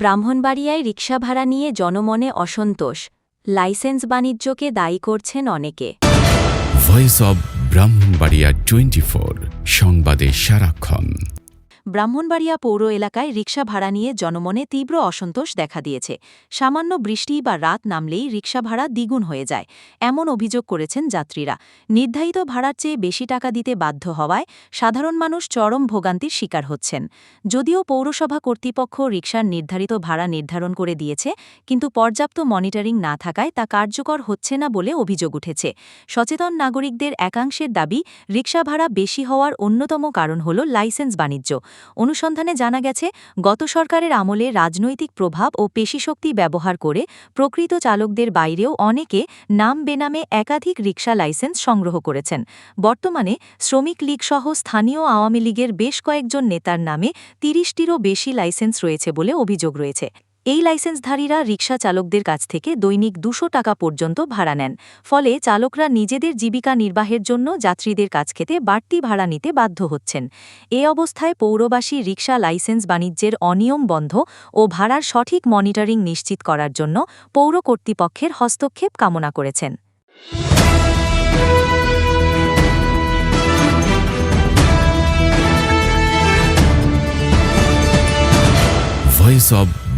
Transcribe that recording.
ব্রাহ্মণবাড়িয়ায় রিকশা ভাড়া নিয়ে জনমনে অসন্তোষ, লাইসেন্স বাণিজ্যকে দায়ী করছেন অনেকে। ভয়েস অব ব্রাহ্মণবাড়িয়া টোয়েন্টি সংবাদে সারাক্ষণ। ব্রাহ্মণবাড়িয়া পৌর এলাকায় রিক্সা ভাড়া নিয়ে জনমনে তীব্র অসন্তোষ দেখা দিয়েছে। সামান্য বৃষ্টি বা রাত নামলেই রিক্সা ভাড়া দ্বিগুণ হয়ে যায়, এমন অভিযোগ করেছেন যাত্রীরা। নির্ধারিত ভাড়ার চেয়ে বেশি টাকা দিতে বাধ্য হওয়ায় সাধারণ মানুষ চরম ভোগান্তির শিকার হচ্ছেন। যদিও পৌরসভা কর্তৃপক্ষ রিক্সার নির্ধারিত ভাড়া নির্ধারণ করে দিয়েছে, কিন্তু পর্যাপ্ত মনিটরিং না থাকায় তা কার্যকর হচ্ছে না বলে অভিযোগ উঠেছে। সচেতন নাগরিকদের একাংশের দাবি রিক্সা ভাড়া বেশি হওয়ার অন্যতম কারণ হল লাইসেন্স বাণিজ্য। অনুসন্ধানে জানা গেছে, গত সরকারের আমলে রাজনৈতিক প্রভাব ও পেশিশক্তি ব্যবহার করে প্রকৃত চালকদের বাইরেও অনেকে নাম বেনামে একাধিক রিক্সা লাইসেন্স সংগ্রহ করেছেন। বর্তমানে শ্রমিক লীগসহ স্থানীয় আওয়ামী লীগের বেশ কয়েকজন নেতার নামে তিরিশটিরও বেশি লাইসেন্স রয়েছে বলে অভিযোগ রয়েছে। এই লাইসেন্সধারীরা রিক্সা চালকদের কাছ থেকে দৈনিক দুশো টাকা পর্যন্ত ভাড়া নেন, ফলে চালকরা নিজেদের জীবিকা নির্বাহের জন্য যাত্রীদের কাছ থেকে বাড়তি ভাড়া নিতে বাধ্য হচ্ছেন। এ অবস্থায় পৌরবাসী রিক্সা লাইসেন্স বাণিজ্যের অনিয়ম বন্ধ ও ভাড়ার সঠিক মনিটরিং নিশ্চিত করার জন্য পৌর কর্তৃপক্ষের হস্তক্ষেপ কামনা করেছেন। Voice of